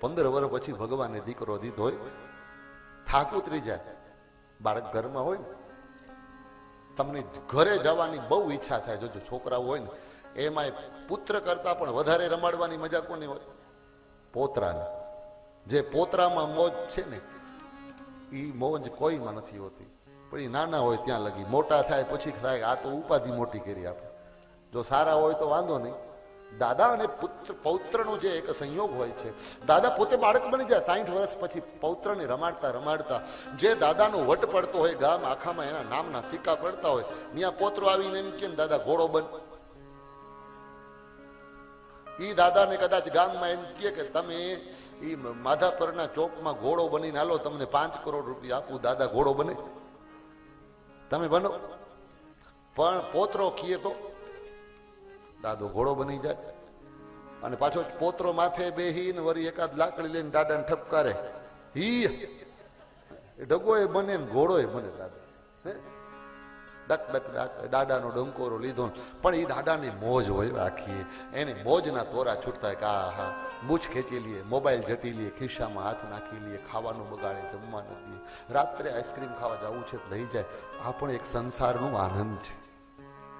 પંદર વર્ષ પછી ભગવાને દીકરો દીધો હોય થાક ઉતરી જાય. બાળક ઘરમાં હોય ને, તમને ઘરે જવાની બહુ ઈચ્છા થાય. જોજો છોકરાઓ હોય ને, એમાંય પુત્ર કરતા પણ વધારે રમાડવાની મજા કોની હોય? પોતરાને. જે પોતરામાં મોજ છે ને એ મોજ કોઈમાં નથી હોતી. પણ એ નાના હોય ત્યાં લગી, મોટા થાય, પછી થાય, આ તો ઉપાધિ મોટી કરી આપે. જો સારા હોય તો વાંધો નહીં. દાદા અને પુત્ર, પૌત્રનો જે એક સંયોગ હોય છે. દાદા પોતે બાળક બની જાય સાઠ વર્ષ પછી પૌત્રને રમાડતા રમાડતા જે દાદાનો વટ પડતો હોય, ગામ આખામાં એના નામના સિક્કા પડતા હોય, ત્યાં પોતરો આવીને એમ કે દાદા, ઘોડો બન. ઈ દાદાને કદાચ ગામમાં એમ કહે કે, તમે ઈ માધાપરના ચોકમાં ઘોડો બનીને હાલો તમને પાંચ કરોડ રૂપિયા આપું, દાદા, ઘોડો બને. તમે બનો. પણ પોતરો કીએ તો દાદો ઘોડો બની જાય. અને પાછો પોતરો માથે બેહીને વળી એકાદ લાકડી લઈને દાદાને ઠપકારે. હી ડગોય બને ને ઘોડોય બને દાદા. ડક ડક ડક, દાદાનો ડંકોરો લીધો પણ એ દાદાની મોજ હોય આખી. એને મોજના તોરા છૂટતા કે આ, હા, મૂછ ખેંચી લઈએ મોબાઈલ જટી લઈએ ખિસ્સામાં હાથ નાખી લઈએ ખાવાનું બગાડે જમવા નથી રાત્રે આઈસ્ક્રીમ ખાવા જવું છે લઈ જાય. આ પણ એક સંસારનો આનંદ છે.